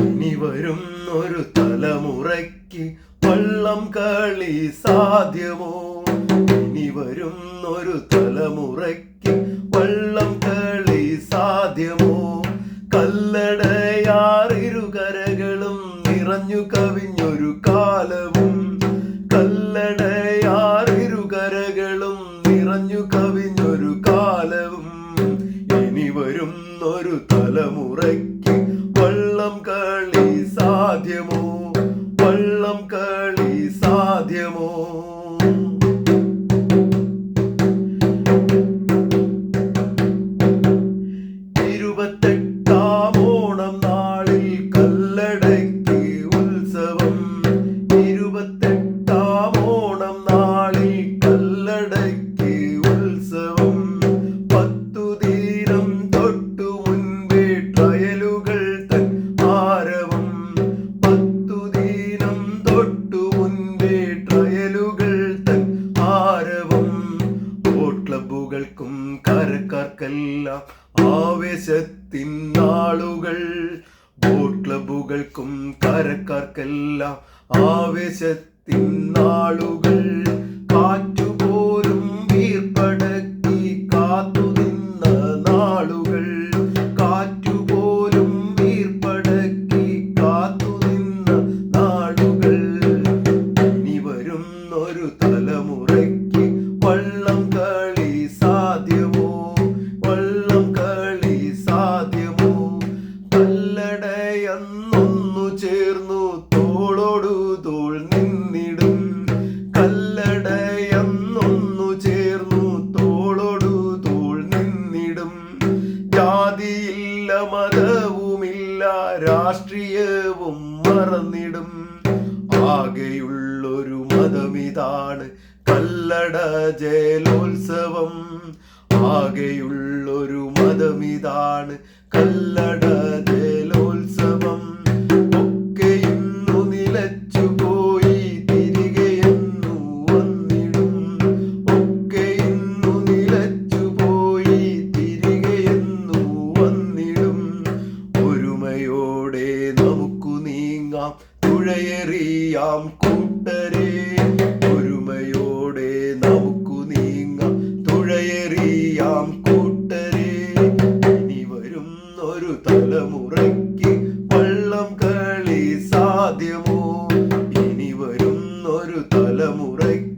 ഇനി വരുന്നൊരു തലമുറയ്ക്ക് വള്ളം കളി സാധ്യമോ? ഇനി വരുന്നൊരു തലമുറയ്ക്ക് വള്ളം കളി സാധ്യമോ? കല്ലടയാറിരുകരകളും നിറഞ്ഞു കവിഞ്ഞൊരു കാലവും കല്ലടയാറിരുകരകളും നിറഞ്ഞു കവിഞ്ഞൊരു കാലവും. ഇനി വരുന്നൊരു വള്ളം കളി സാധ്യമോ? വള്ളം കളി സാധ്യമോ? ഇരുപത്തെട്ടാം കരക്കാർക്കെല്ലാം ആവേശത്തിൻ നാളുകൾ ബോട്ട് ക്ലബുകൾക്കും കരക്കാർക്കെല്ലാം ആവേശത്തിൻ നാളുകൾ. മതവുമില്ല രാഷ്ട്രീയവും മറന്നിടും. ആകെയുള്ളൊരു മതമിതാണ് കല്ലട ജലോത്സവം. ആകെയുള്ളൊരു മതമിതാണ് കല്ലട പുഴയെറിയാം കൂട്ടരെ. ഒരുമയോടെ നമുക്ക് നീങ്ങാം. തുഴയെറിയാം കൂട്ടരെ. ഇനി വരും ഒരു തലമുറയ്ക്ക് വള്ളം കളി സാധ്യമോ? ഇനി വരും ഒരു തലമുറയ്ക്ക്